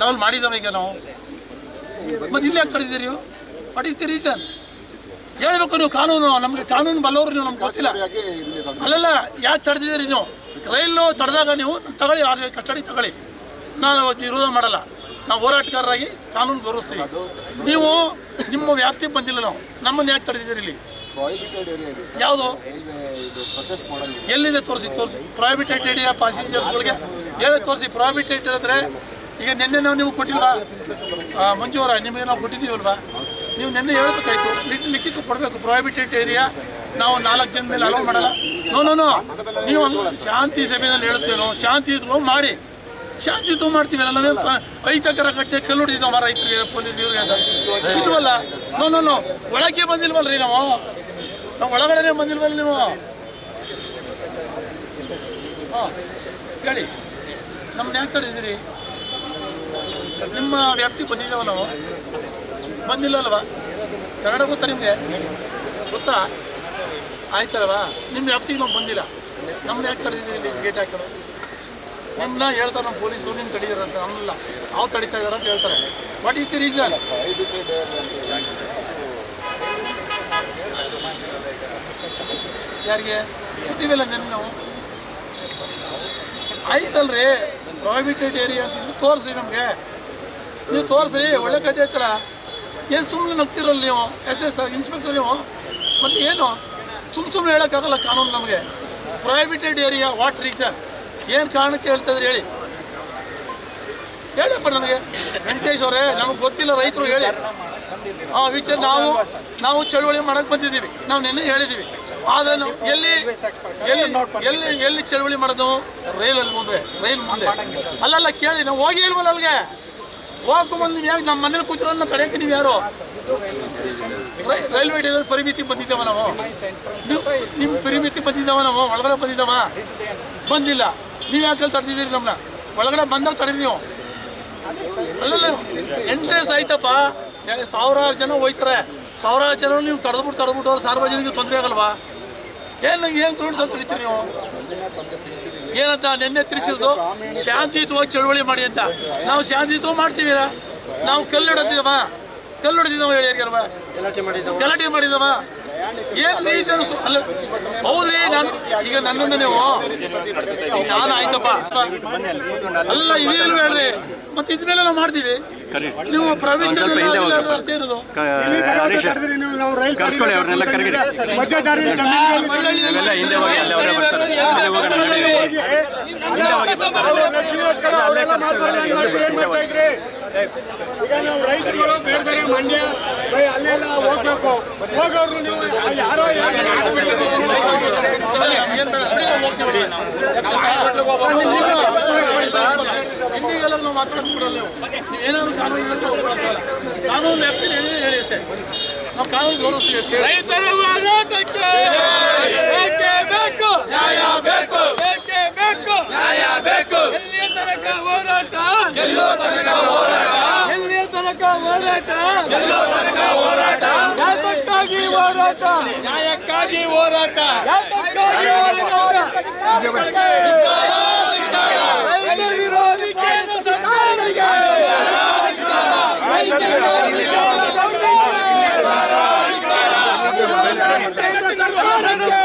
ನಾವಲ್ಲಿ ಮಾಡಿದ್ದಾವೆ ಈಗ ನಾವು. ಮತ್ತೆ ಇಲ್ಲಿ ಯಾಕೆ ತಡೆದಿದ್ದೀರಿ ವಾಟ್ ಈಸ್ ದಿ ರೀಸನ್ ಹೇಳ್ಬೇಕು ನೀವು ಕಾನೂನು, ನಮಗೆ ಕಾನೂನು ಬಲ್ಲವರು ನೀವು, ನಮ್ಗೆ ಗೊತ್ತಿಲ್ಲ. ಅಲ್ಲೆಲ್ಲ, ಯಾಕೆ ತಡೆದಿದ್ದೀರಿ ನೀವು? ರೈಲು ತಡೆದಾಗ ನೀವು ತಗೊಳ್ಳಿ ಆ ಕಸ್ಟಡಿ ತಗೊಳ್ಳಿ. ನಾನು ವಿರೋಧ ಮಾಡಲ್ಲ. ನಾವು ಹೋರಾಟಗಾರರಾಗಿ ಕಾನೂನು ಗೌರವಿಸ್ತೀವಿ ನೀವು ನಿಮ್ಮ ವ್ಯಾಪ್ತಿಗೆ ಬಂದಿಲ್ಲ ನಾವು. ನಮ್ಮನ್ನು ಯಾಕೆ ತಡೆದಿದ್ದೀರಿ ಇಲ್ಲಿ? ಯಾವುದು? ಎಲ್ಲಿದೆ ತೋರಿಸಿ ತೋರಿಸಿ. ಪ್ರೈವೇಟ್ ಏರಿಯಾ ಪ್ಯಾಸೆಂಜರ್ಸ್ಗಳಿಗೆ ಹೇಳಿ ತೋರಿಸಿ. ಪ್ರಾಹಿಬಿಟೆಡ್ ಹೇಳಿದ್ರೆ ಈಗ ನಿನ್ನೆ ನಾವು ನೀವು ಕೊಟ್ಟಿಲ್ವಾ? ಮಂಜೂರ ನಿಮಗೆ ನಾವು ಕೊಟ್ಟಿದ್ದೀವಲ್ವಾ? ನೀವು ನಿನ್ನೆ ಹೇಳ್ಬೇಕಾಯ್ತು ಲಿಖಿತ ಕೊಡಬೇಕು ಪ್ರಾಹಿಬಿಟೆಡ್ ಏರಿಯಾ ನಾವು ನಾಲ್ಕು ಜನ ಮೇಲೆ ಅಲೋ ಮಾಡಲ್ಲ. ನೋ ನೋ ನೋ ನೀವು ಶಾಂತಿ ಸಭೆಯಲ್ಲಿ ಹೇಳ್ತೇವೆ ನಾವು ಶಾಂತಿ ಇದ್ರು ಮಾಡಿ ಶಾಂತಿ ಇದ್ದು ಮಾಡ್ತೀವಲ್ಲ ನಾವೇ ಐತಕರ ಕಟ್ಟೆ ಕಲ್ಲು ಹೊಡಿದವ ಮರ ರೈತರಿಗೆ ಪೊಲೀಸ್ ಇವ್ರಿಗೆ ಅಂತ. ಇಲ್ವಲ್ಲ? ನೋ ನೋ ನೋ ಒಳಗೆ ರೀ ನಾವು? ನಾವು ಒಳಗಡೆನೇ ಬಂದಿಲ್ವಲ್ಲ ನೀವು? ಹಾಂ, ಹೇಳಿ. ನಮ್ಮನ್ನ ಯಾಕೆ ತಡೆದಿದ್ದೀರಿ? ನಿಮ್ಮ ವ್ಯಾಪ್ತಿ ಬಂದಿದ್ದೇವೆ ನಾವು? ಬಂದಿಲ್ಲಲ್ವಾ? ಕನ್ನಡ ಗೊತ್ತಾ ನಿಮಗೆ? ಗೊತ್ತಾ? ಆಯ್ತಲ್ವಾ? ನಿಮ್ಮ ವ್ಯಾಪ್ತಿಗೆ ನಾವು ಬಂದಿಲ್ಲ. ನಮ್ಮನ್ನ ಯಾಕೆ ತಡೆದಿದ್ದೀರಿ ಇಲ್ಲಿ ಗೇಟ್ ಹಾಕೋದು ನಿಮ್ಮನ್ನ ಹೇಳ್ತಾರೆ ನಮ್ಮ ಪೊಲೀಸರು ನಿಮ್ಮ ತಡೀರಂತ ನಮ್ಮಲ್ಲ ಅವ್ರು ತಡಿತಾ ಇದ್ದಾರೆ ಅಂತ ಹೇಳ್ತಾರೆ. ವಾಟ್ ಈಸ್ ದಿ ರೀಸನ್ ಯಾರಿಗೆ? ಇದ್ದೀವಲ್ಲ ನಿನ್ನ ನಾವು? ಆಯ್ತಲ್ರಿ ಪ್ರೈವೇಟೆಡ್ ಏರಿಯಾ ಅಂತಿದ್ದು ತೋರಿಸ್ರಿ ನಮಗೆ. ನೀವು ತೋರಿಸ್ರಿ, ಒಳ್ಳೆ ಕತೆ ಐತಲ್ಲ. ಏನು ಸುಮ್ಮನೆ ನಗ್ತಿರಲ್ಲ ನೀವು? ಎಸ್ ಎಸ್ ಇನ್ಸ್ಪೆಕ್ಟರ್ ನೀವು? ಮತ್ತು ಏನು? ಸುಮ್ಮ ಸುಮ್ಮನೆ ಹೇಳೋಕ್ಕಾಗಲ್ಲ ಕಾನೂನು ನಮಗೆ. ಪ್ರೈವೇಟೆಡ್ ಏರಿಯಾ ವಾಟ್ ರೀಸನ್ ಏನು ಕಾರಣಕ್ಕೆ ಹೇಳ್ತಾ ಇದ್ರಿ ಹೇಳಿ. ಹೇಳಪ್ಪ ನನಗೆ ವೆಂಕಟೇಶ್ ಅವರೇ, ನಮಗೆ ಗೊತ್ತಿಲ್ಲ ರೈತರು ಹೇಳಿ. ಆ, ವಿಚಾರ ನಾವು ನಾವು ಚಳುವಳಿ ಮಾಡೋಕ್ಕೆ ಬಂದಿದ್ದೀವಿ. ನಾವು ನಿನ್ನೆ ಹೇಳಿದ್ದೀವಿ. ಆದರೆ ನಾವು ಎಲ್ಲಿ ಎಲ್ಲಿ ಎಲ್ಲಿ ಎಲ್ಲಿ ಚಳುವಳಿ ಮಾಡೋದು? ರೈಲಲ್ಲಿ ಮುಂದೆ, ರೈಲ್ ಮುಂದೆ. ಅಲ್ಲಲ್ಲ ಕೇಳಿ, ನಾವು ಹೋಗಿ ಇಲ್ವಲ್ಲ ಅಲ್ಲಿಗೆ ಹೋಗಕ್ಕೆ ಬಂದು ನೀವು ನಮ್ಮ ಮನೇಲಿ ಕೂತಿರೋದನ್ನ ತಡೆಯಕ್ಕೆ ನೀವು ಯಾರು? ರೈಲ್ವೆ ಡಿಲರ್ ಪರಿಮಿತಿ ಬಂದಿದ್ದೇವ ನಾವು. ನಿಮ್ಮ ಪರಿಮಿತಿ ಬಂದಿದ್ದಾವ ನಾವು, ಒಳಗಡೆ ಬಂದಿದ್ದಾವ? ಬಂದಿಲ್ಲ. ನೀವು ಯಾಕೆ ತಡೆದಿದ್ದೀರಿ ನಮ್ಮನ್ನ ಒಳಗಡೆ ಬಂದಾಗ ತಡೀರಿ ನೀವು. ಅಲ್ಲಲ್ಲ ಎಂಟ್ರೆನ್ಸ್ ಆಯ್ತಪ್ಪ. ಸಾವಿರಾರು ಜನ ಹೋಯ್ತಾರೆ. ಸಾವಿರಾರು ಜನ ನೀವು ತಡೆದ್ಬಿಟ್ಟು ತಡೆದ್ಬಿಟ್ಟು ಸಾರ್ವಜನಿಕರಿಗೆ ಸಾರ್ವಜನಿಕ ತೊಂದರೆ ಆಗಲ್ವಾ? ಏನು ಏನು ತೊಂದರೆ ಅಂತ ತಿಳಿತೀರಿ ನೀವು? ಏನಂತ ನಿನ್ನೆ ತಿಳಿಸಿದ್ದು? ಶಾಂತಿಯುತವಾಗಿ ಚಳುವಳಿ ಮಾಡಿ ಅಂತ. ನಾವು ಶಾಂತಿಯುತವಾಗಿ ಮಾಡ್ತೀವಿರ? ನಾವು ಕಲ್ಲು ಹೊಡೆದಿದ್ದವ ಕಲ್ಲು ಹೊಡೆದಿದ್ದವ ಹೇಳಿ ಯಾರಿಗಾರವ ಗಲಾಟೆ ಮಾಡಿದವ? ಏನ್ ರೀಸನ್ ಅಲ್ಲ ಹೌದ್ರಿ ನಾನು ಈಗ ನನ್ನನ್ನು ನೀವು ನಾನು ಆಯ್ತಪ್ಪ. ಅಲ್ಲ ಇದೇನು ಹೇಳ್ರಿ? ಮತ್ತೆ ಇದ್ಮೇಲೆ ನಾವು ಮಾಡ್ತೀವಿ. ನೀವು ಪ್ರವೇಶ ಈಗ ನಾವು ರೈತರುಗಳು ಬೇರೆ ಬೇರೆ ಮಂಡ್ಯ ಅಲ್ಲೆಲ್ಲ ಹೋಗ್ಬೇಕು ಹೋಗೋರು ನೀವು ಯಾರೋ ಕಾನೂನು. ಕಾನೂನು ಗೌರವಿಸ್ತೀವಿ ತನಕ ಹೋರಾಟ ಹೋರಾಟ. ಯಾತಕ್ಕಾಗಿ ಹೋರಾಟ? ನ್ಯಾಯಕ್ಕಾಗಿ ಹೋರಾಟ. ಯಾತಕ್ಕಾಗಿ ಹೋರಾಟ ರೈತ ವಿರೋಧಿ ಕೇಂದ್ರ ಸರ್ಕಾರಕ್ಕೆ ರೈತ ವಿರೋಧಿ ಕೇಂದ್ರ ಸರ್ಕಾರಕ್ಕೆ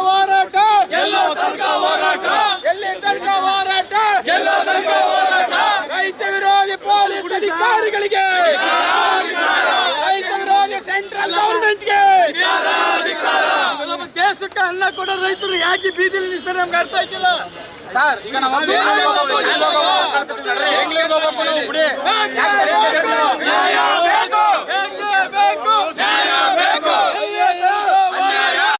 ಹೋರಾಟ ಎಲ್ಲೋ ತನಕ ಹೋರಾಟ ಎಲ್ಲಿ ತನಕ ಹೋರಾಟ ಎಲ್ಲೋ ತನಕ ಹೋರಾಟ ರೈತ ವಿರೋಧಿ ಪೊಲೀಸ್ ಅಧಿಕಾರಿಗಳಿಗೆ ರೈತ ವಿರೋಧಿ ಸೆಂಟ್ರಲ್ ಗವರ್ಮೆಂಟ್ಗೆ ನಮ್ಮ ದೇಶಕ್ಕೆ ಅನ್ನ ಕೊಡೋ ರೈತರು ಯಾಕೆ ಬೀದಿಲಿ ನಿಲ್ಲಿಸ್ತಾರೆ ನಮ್ಗೆ ಅರ್ಥ ಆಯ್ತಿಲ್ಲ? ಸರ್ ಈಗ ನಾವು